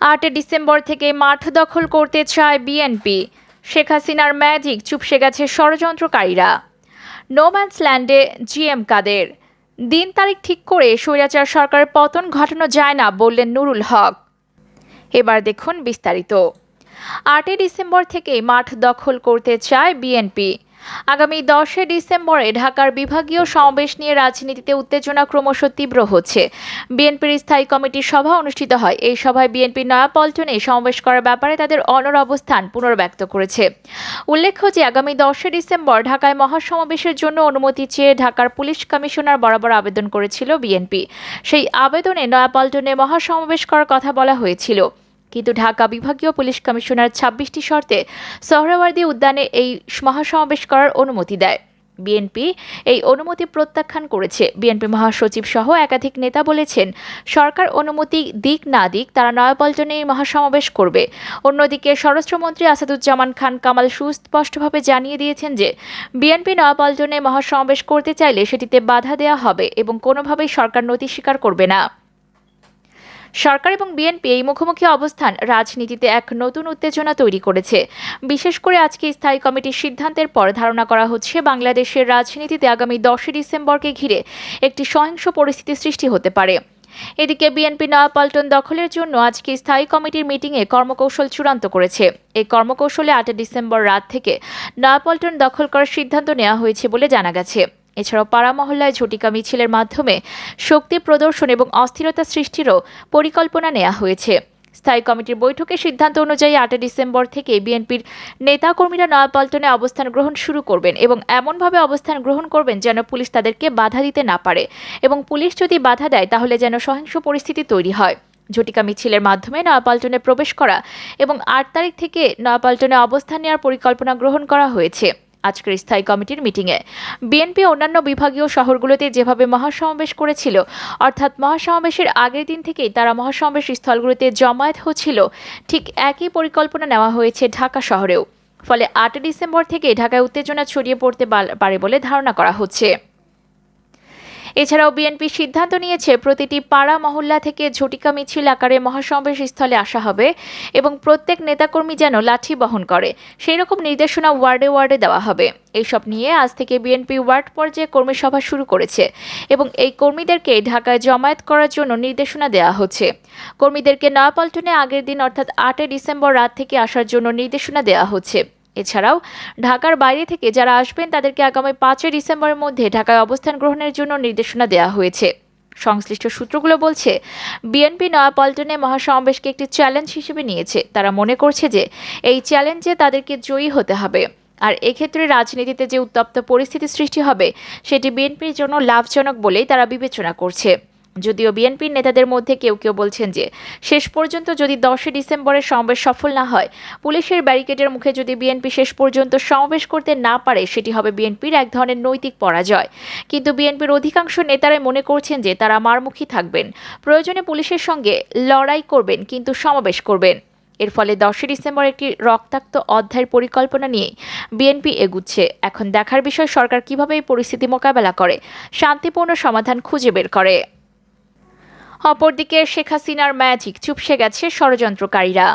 আটই ডিসেম্বর থেকে মাঠ দখল করতে চায় বিএনপি। শেখ হাসিনার ম্যাজিক চুপসে গেছে ষড়যন্ত্রকারীরা। নোম্যান্স ল্যান্ডে জিএম কাদের। দিন তারিখ ঠিক করে স্বৈরাচার সরকারের পতন ঘটানো যায় না বললেন নুরুল হক। এবার দেখুন বিস্তারিত। আটই ডিসেম্বর থেকে মাঠ দখল করতে চায় বিএনপি। আগামী দশই ডিসেম্বরে ঢাকার বিভাগীয় সমাবেশ নিয়ে রাজনীতিতে উত্তেজনা ক্রমশ তীব্র হচ্ছে। বিএনপির স্থায়ী কমিটির সভা অনুষ্ঠিত হয়। এই সভায় বিএনপি নয়াপল্টনে সমাবেশ করার ব্যাপারে তাদের অনর অবস্থান পুনর্ব্যক্ত করেছে। উল্লেখ্য যে, আগামী দশই ডিসেম্বর ঢাকায় মহাসমাবেশের জন্য অনুমতি চেয়ে ঢাকার পুলিশ কমিশনার বরাবর আবেদন করেছিল বিএনপি। সেই আবেদনে নয়াপল্টনে মহাসমাবেশ করার কথা বলা হয়েছিল। কিন্তু ঢাকা বিভাগীয় পুলিশ কমিশনার ছাব্বিশটি শর্তে সোহরাওয়ার্দী উদ্যানে এই মহাসমাবেশ করার অনুমতি দেয়। বিএনপি এই অনুমতি প্রত্যাখ্যান করেছে। বিএনপি মহাসচিব সহ একাধিক নেতা বলেছেন, সরকার অনুমতি দিক না দিক তারা নয়াপল্টনে মহাসমাবেশ করবে। অন্যদিকে স্বরাষ্ট্রমন্ত্রী আসাদুজ্জামান খান কামাল সুস্পষ্টভাবে জানিয়ে দিয়েছেন যে, বিএনপি নয়াপল্টনে মহাসমাবেশ করতে চাইলে সেটিতে বাধা দেওয়া হবে এবং কোনোভাবেই সরকার নতি স্বীকার করবে না। সরকার এবং বিএনপি এই মুখোমুখি অবস্থান রাজনীতিতে এক নতুন উত্তেজনা তৈরি করেছে। বিশেষ করে আজকে স্থায়ী কমিটির সিদ্ধান্তের পর ধারণা করা হচ্ছে, বাংলাদেশের রাজনীতিতে আগামী দশই ডিসেম্বরকে ঘিরে একটি সহিংস পরিস্থিতি সৃষ্টি হতে পারে। এদিকে বিএনপি নয়াপল্টন দখলের জন্য আজকে স্থায়ী কমিটির মিটিংয়ে কর্মকৌশল চূড়ান্ত করেছে। এই কর্মকৌশলে আটই ডিসেম্বর রাত থেকে নয়াপল্টন দখল করার সিদ্ধান্ত নেওয়া হয়েছে বলে জানা গেছে। এছাড়াও পাড়া মহল্লায় ঝটিকা মিছিলের মাধ্যমে শক্তি প্রদর্শন এবং অস্থিরতা সৃষ্টিরও পরিকল্পনা নেওয়া হয়েছে। স্থায়ী কমিটির বৈঠকে সিদ্ধান্ত অনুযায়ী আটই ডিসেম্বর থেকে বিএনপির নেতাকর্মীরা নয়াপল্টনে অবস্থান গ্রহণ শুরু করবেন এবং এমনভাবে অবস্থান গ্রহণ করবেন যেন পুলিশ তাদেরকে বাধা দিতে না পারে এবং পুলিশ যদি বাধা দেয় তাহলে যেন সহিংস পরিস্থিতি তৈরি হয়। ঝটিকা মিছিলের মাধ্যমে নয়াপল্টনে প্রবেশ করা এবং আট তারিখ থেকে নয়াপল্টনে অবস্থান নেওয়ার পরিকল্পনা গ্রহণ করা হয়েছে। আজকের স্থায়ী কমিটির মিটিংয়ে। বিএনপি অন্যান্য বিভাগীয় শহরগুলোতে যেভাবে মহাসমাবেশ করেছিল, অর্থাৎ মহাসমাবেশের আগের দিন থেকেই তারা মহাসমাবেশ স্থলগুলোতে জমায়েত হচ্ছিল, ঠিক একই পরিকল্পনা নেওয়া হয়েছে ঢাকা শহরেও। ফলে আটই ডিসেম্বর থেকে ঢাকায় উত্তেজনা ছড়িয়ে পড়তে পারে বলে ধারণা করা হচ্ছে। এছাড়াও বিএনপি সিদ্ধান্ত নিয়েছে প্রতিটি পাড়া, মহল্লা থেকে ঝটিকা মিছিল আকারে মহাসমাবেশ স্থলে আসা হবে এবং প্রত্যেক নেতাকর্মী যেন লাঠি বহন করে। সেই রকম নির্দেশনা ওয়ার্ডে ওয়ার্ডে দেওয়া হবে। এইসব নিয়ে আজ থেকে বিএনপি ওয়ার্ড পর্যায়ে কর্মী সভা শুরু করেছে এবং এই কর্মীদেরকে ঢাকায় জমায়েত করার জন্য নির্দেশনা দেওয়া হচ্ছে। কর্মীদেরকে নয়াপল্টনে আগের দিন অর্থাৎ আটই ডিসেম্বর রাত থেকে আসার জন্য নির্দেশনা দেওয়া হচ্ছে। এছাড়াও ঢাকার বাইরে থেকে যারা আসবেন, তাদেরকে আগামী পাঁচই ডিসেম্বরের মধ্যে ঢাকায় অবস্থান গ্রহণের জন্য নির্দেশনা দেওয়া হয়েছে। সংশ্লিষ্ট সূত্রগুলো বলছে, বিএনপি নয়াপল্টনে মহাসমাবেশকে একটি চ্যালেঞ্জ হিসেবে নিয়েছে। তারা মনে করছে যে, এই চ্যালেঞ্জে তাদেরকে জয়ী হতে হবে। আর এক্ষেত্রে রাজনীতিতে যে উত্তপ্ত পরিস্থিতি সৃষ্টি হবে, সেটি বিএনপির জন্য লাভজনক বলেই তারা বিবেচনা করছে। যদিও বিএনপির নেতাদের মধ্যে কেউ কেউ বলছেন যে, শেষ পর্যন্ত যদি দশই ডিসেম্বরের সমাবেশ সফল না হয়, পুলিশের ব্যারিকেডের মুখে যদি বিএনপি শেষ পর্যন্ত সমাবেশ করতে না পারে, সেটি হবে বিএনপির এক ধরনের নৈতিক পরাজয়। কিন্তু বিএনপির অধিকাংশ নেতারাই মনে করছেন যে, তারা মারমুখী থাকবেন। প্রয়োজনে পুলিশের সঙ্গে লড়াই করবেন, কিন্তু সমাবেশ করবেন। এর ফলে দশই ডিসেম্বর একটি রক্তাক্ত অধ্যায়ের পরিকল্পনা নিয়ে বিএনপি এগুচ্ছে। এখন দেখার বিষয়, সরকার কীভাবে এই পরিস্থিতি মোকাবেলা করে, শান্তিপূর্ণ সমাধান খুঁজে বের করে। অপরদিকে শেখ হাসিনার ম্যাজিক চুপসে গেছে ষড়যন্ত্রকারীরা।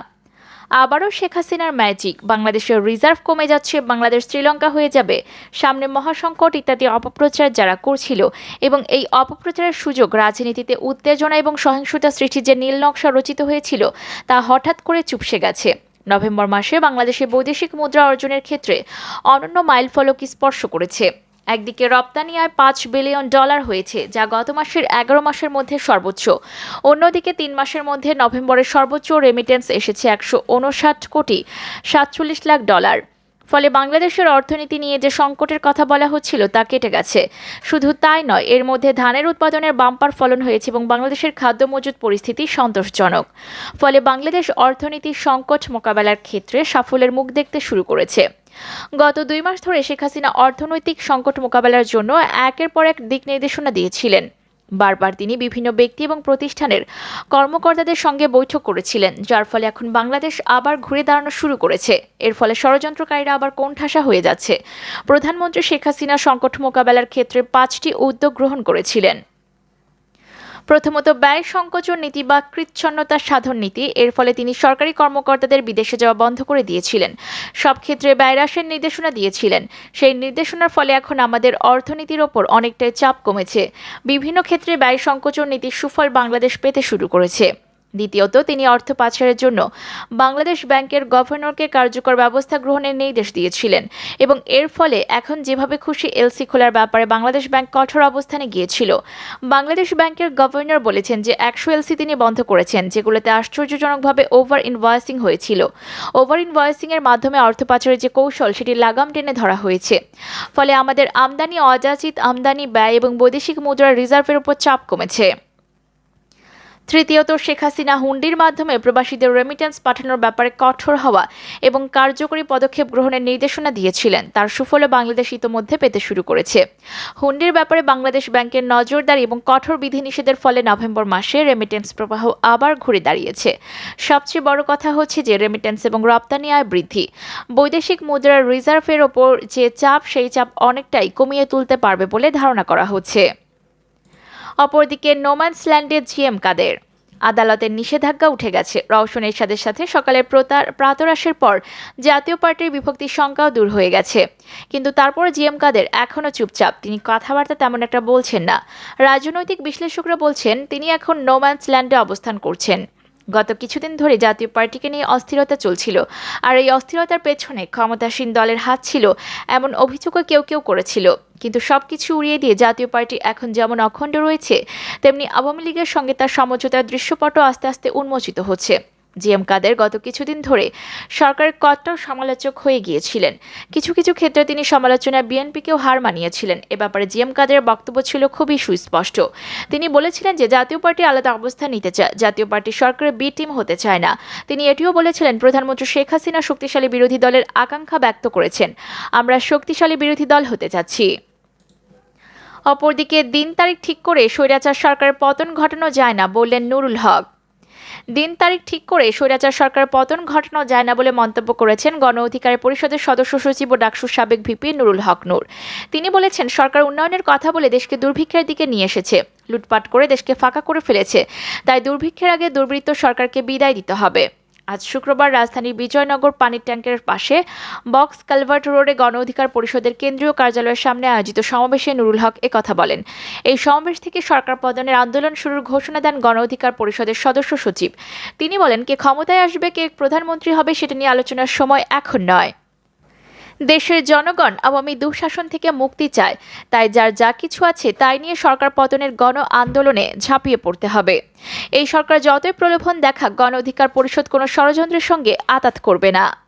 আবারও শেখ হাসিনার ম্যাজিক বাংলাদেশের রিজার্ভ কমে যাচ্ছে, বাংলাদেশ শ্রীলঙ্কা হয়ে যাবে, সামনে মহাসংকট ইত্যাদি অপপ্রচার যারা করছিল এবং এই অপপ্রচারের সুযোগ রাজনীতিতে উত্তেজনা এবং সহিংসতা সৃষ্টির যে নীল নকশা রচিত হয়েছিল, তা হঠাৎ করে চুপসে গেছে। নভেম্বর মাসে বাংলাদেশে বৈদেশিক মুদ্রা অর্জনের ক্ষেত্রে অনন্য মাইলফলক স্পর্শ করেছে। একদিকে রপ্তানি আয় পাঁচ বিলিয়ন ডলার হয়েছে, যা গত মাসের এগারো মাসের মধ্যে সর্বোচ্চ। অন্যদিকে তিন মাসের মধ্যে নভেম্বরের সর্বোচ্চ রেমিটেন্স এসেছে একশো উনষাট কোটি সাতচল্লিশ লাখ ডলার। ফলে বাংলাদেশের অর্থনীতি নিয়ে যে সংকটের কথা বলা হচ্ছিল তা কেটে গেছে। শুধু তাই নয়, এর মধ্যে ধানের উৎপাদনের বাম্পার ফলন হয়েছে এবং বাংলাদেশের খাদ্য মজুদ পরিস্থিতি সন্তোষজনক। ফলে বাংলাদেশ অর্থনীতির সংকট মোকাবেলার ক্ষেত্রে সাফল্যের মুখ দেখতে শুরু করেছে। গত দুই মাস ধরে শেখ হাসিনা অর্থনৈতিক সংকট মোকাবেলার জন্য একের পর এক দিক নির্দেশনা দিয়েছিলেন। বারবার তিনি বিভিন্ন ব্যক্তি এবং প্রতিষ্ঠানের কর্মকর্তাদের সঙ্গে বৈঠক করেছিলেন, যার ফলে এখন বাংলাদেশ আবার ঘুরে দাঁড়ানো শুরু করেছে। এর ফলে ষড়যন্ত্রকারীরা আবার কোণঠাসা হয়ে যাচ্ছে। প্রধানমন্ত্রী শেখ হাসিনা সংকট মোকাবেলার ক্ষেত্রে পাঁচটি উদ্যোগ গ্রহণ করেছিলেন। প্রথমত ব্যয় সংকোচন নীতি বা কৃচ্ছন্নতা সাধন নীতি, এর ফলে তিনি সরকারি কর্মকর্তাদের বিদেশে যাওয়া বন্ধ করে দিয়েছিলেন। সব ক্ষেত্রে ব্যয় হ্রাসের নির্দেশনা দিয়েছিলেন। সেই নির্দেশনার ফলে এখন আমাদের অর্থনীতির ওপর অনেকটাই চাপ কমেছে। বিভিন্ন ক্ষেত্রে ব্যয় সংকোচন নীতির সুফল বাংলাদেশ পেতে শুরু করেছে। দ্বিতীয়ত, তিনি অর্থ পাচারের জন্য বাংলাদেশ ব্যাংকের গভর্নরকে কার্যকর ব্যবস্থা গ্রহণের নির্দেশ দিয়েছিলেন এবং এর ফলে এখন যেভাবে খুশি এলসি খোলার ব্যাপারে বাংলাদেশ ব্যাংক কঠোর অবস্থানে গিয়েছিল। বাংলাদেশ ব্যাংকের গভর্নর বলেছেন যে একশো এলসি তিনি বন্ধ করেছেন, যেগুলোতে আশ্চর্যজনকভাবে ওভার ইনভয়েসিং হয়েছিল। ওভার ইনভয়েসিং এর মাধ্যমে অর্থ পাচারের যে কৌশল, সেটি লাগাম টেনে ধরা হয়েছে। ফলে আমাদের আমদানি অযাচিত, আমদানি ব্যয় এবং বৈদেশিক মুদ্রার রিজার্ভের উপর চাপ কমেছে। তৃতীয়ত শেখ হাসিনা হুন্ডির মাধ্যমে প্রবাসীদের রেমিটেন্স পাঠানোর ব্যাপারে কঠোর হওয়া এবং কার্যকরী পদক্ষেপ গ্রহণের নির্দেশনা দিয়েছিলেন। তার সুফলও বাংলাদেশ ইতোমধ্যে পেতে শুরু করেছে। হুন্ডির ব্যাপারে বাংলাদেশ ব্যাংকের নজরদারি এবং কঠোর বিধিনিষেধের ফলে নভেম্বর মাসে রেমিটেন্স প্রবাহ আবার ঘুরে দাঁড়িয়েছে। সবচেয়ে বড় কথা হচ্ছে যে রেমিটেন্স এবং রপ্তানি আয় বৃদ্ধি। বৈদেশিক মুদ্রার রিজার্ভের ওপর যে চাপ, সেই চাপ অনেকটাই কমিয়ে তুলতে পারবে বলে ধারণা করা হচ্ছে। অপরদিকে নোম্যান্স নোম্যান্সল্যান্ডে জিএম কাদের? আদালতের নিষেধাজ্ঞা উঠে গেছে। রওশন এরশাদের সাথে প্রতার, প্রাতরাশের পর জাতীয় পার্টির বিভক্তির শঙ্কাও দূর হয়ে গেছে। কিন্তু তারপর জিএম কাদের এখনও চুপচাপ? তিনি কথাবার্তা তেমন একটা বলছেন না। রাজনৈতিক বিশ্লেষকরা বলছেন, তিনি এখন নোম্যান্সল্যান্ডে অবস্থান করছেন। গত কিছুদিন ধরে জাতীয় পার্টিকে নিয়ে অস্থিরতা চলছিল, আর এই অস্থিরতার পেছনে ক্ষমতাসীন দলের হাত ছিল, এমন অভিযোগও কেউ কেউ করেছিল। কিন্তু সব কিছু উড়িয়ে দিয়ে জাতীয় পার্টি এখন যেমন অখণ্ড রয়েছে, তেমনি আওয়ামী লীগের সঙ্গে তার সমঝোতার দৃশ্যপটও আস্তে আস্তে উন্মোচিত হচ্ছে। জিএম কাদের গত কিছুদিন ধরে সরকারের কট্টর সমালোচক হয়ে গিয়েছিলেন। কিছু কিছু ক্ষেত্রে তিনি সমালোচনায় বিএনপিকেও হার মানিয়েছিলেন। এ ব্যাপারে জিএম কাদের বক্তব্য ছিল খুবই সুস্পষ্ট। তিনি বলেছিলেন যে জাতীয় পার্টি আলাদা অবস্থান নিতে চায়, জাতীয় পার্টি সরকারের বি টিম হতে চায় না। তিনি এটিও বলেছিলেন, প্রধানমন্ত্রী শেখ হাসিনা শক্তিশালী বিরোধী দলের আকাঙ্ক্ষা ব্যক্ত করেছেন। আমরা শক্তিশালী বিরোধী দল হতে চাচ্ছি। অপরদিকে দিন তারিখ ঠিক করে স্বৈরাচার সরকারের পতন ঘটানো যায় না বললেন নুরুল হক। দিন তারিখ ঠিক করে স্বৈরাচার সরকার পতন ঘটানো যায় না বলে মন্তব্য করেছেন গণ অধিকার পরিষদের সদস্য সচিব ও ডাকসুর সাবেক ভিপি নুরুল হক নূর। তিনি বলেছেন, সরকার উন্নয়নের কথা বলে দেশকে দুর্ভিক্ষের দিকে নিয়ে এসেছে। লুটপাট করে দেশকে ফাঁকা করে ফেলেছে। তাই দুর্ভিক্ষের আগে দুর্বৃত্ত সরকারকে বিদায় দিতে হবে। আজ শুক্রবার রাজধানীর বিজয়নগর পানির ট্যাঙ্কের পাশে বক্স কালভার্ট রোডে গণ অধিকার পরিষদের কেন্দ্রীয় কার্যালয়ের সামনে আয়োজিত সমাবেশে নুরুল হক কথা বলেন। এই সমাবেশ থেকে সরকার পদনের আন্দোলন শুরুর ঘোষণা দেন গণ অধিকার পরিষদের সদস্য সচিব। তিনি বলেন, কে ক্ষমতায় আসবে, কে প্রধানমন্ত্রী হবে, সেটা নিয়ে আলোচনার সময় এখন নয়। দেশের জনগণ আওয়ামী দুঃশাসন থেকে মুক্তি চায়। তাই যার যা কিছু আছে তাই নিয়ে সরকার পতনের গণ আন্দোলনে ঝাঁপিয়ে পড়তে হবে। এই সরকার যতই প্রলোভন দেখা গণ অধিকার পরিষদ কোনো ষড়যন্ত্রের সঙ্গে আতাত করবে না।